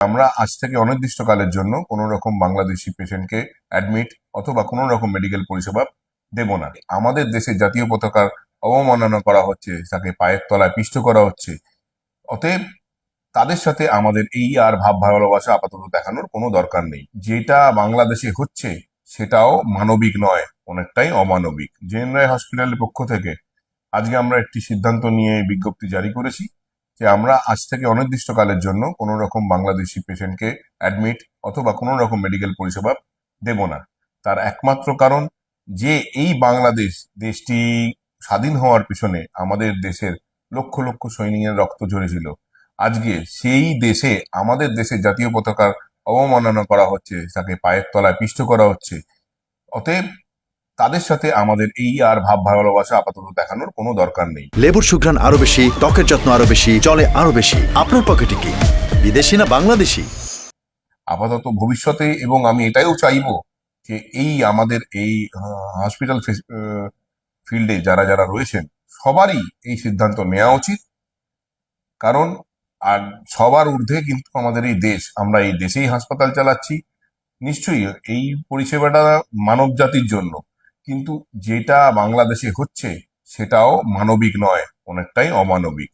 আমরা আজ থেকে অনির্দিষ্টকালের জন্য কোনো রকম বাংলাদেশি পেশেন্টকে অ্যাডমিট অথবা কোনো রকম মেডিকেল পরিষেবা দেব না। আমাদের দেশে জাতীয় পতাকার অবমাননা করা হচ্ছে, তাকে পায়ের তলায় পিষ্ট করা হচ্ছে। অতএব তাদের সাথে আমাদের এই আর ভাব ভালোবাসা আপাতত দেখানোর কোনো দরকার নেই। যেটা বাংলাদেশে হচ্ছে সেটাও মানবিক নয়, অনেকটাই অমানবিক। জেন হসপিটালের পক্ষ থেকে আজকে আমরা একটি সিদ্ধান্ত নিয়ে বিজ্ঞপ্তি জারি করেছি। যে আমরা আজ থেকে অনির্দিষ্টকালের জন্য কোনো রকম বাংলাদেশি পেশেন্টকে অ্যাডমিট অথবা কোনো রকম মেডিকেল পরিষেবা দেব না। তার একমাত্র কারণ যে এই বাংলাদেশ দেশটি স্বাধীন হওয়ার পিছনে আমাদের দেশের লক্ষ লক্ষ সৈনিকের রক্ত ঝরেছিল। আজকে সেই দেশে আমাদের দেশে জাতীয় পতাকার অবমাননা করা হচ্ছে, তাকে পায়ের তলায় পিষ্ট করা হচ্ছে। অতএব তাদের সাথে আমাদের এই আর ভাব ভালোবাসা আপাতত দেখানোর কোনো দরকার নেই। লেবুর সুঘ্রাণ আরও বেশি ত্বকের যত্ন আরও বেশি চলে আরও বেশি। আপনার পকেটে কি? বিদেশি না বাংলাদেশি? আপাতত ভবিষ্যতে এবং আমি এটাও চাইব যে এই আমাদের এই হসপিটাল ফিল্ডে যারা যারা রয়েছেন সবারই এই সিদ্ধান্ত নেওয়া উচিত। কারণ আর সবার ঊর্ধ্বে কিন্তু আমাদের এই দেশ আমরা এই দেশেই হাসপাতাল চালাচ্ছি। নিশ্চয়ই এই পরিষেবাটা মানব জাতির জন্য। কিন্তু যেটা বাংলাদেশে হচ্ছে, সেটাও মানবিক নয়, অনেকটাই অমানবিক।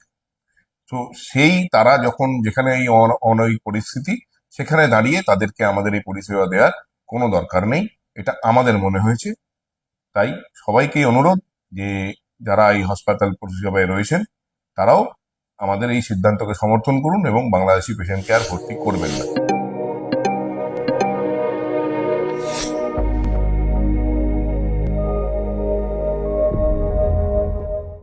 তো সেই তারা যখন যেখানে এই অন- অনৈক পরিস্থিতি, সেখানে দাঁড়িয়ে তাদেরকে আমাদের এই পরিষেবা দেওয়ার কোনো দরকার নেই। এটা আমাদের মনে হয়েছে। তাই সবাইকেই অনুরোধ যে যারা এই হাসপাতাল পরিষেবায় রয়েছেন, তারাও আমাদের এই সিদ্ধান্তকে সমর্থন করুন এবং বাংলাদেশি পেশেন্টকে আর ভর্তি করবেন না।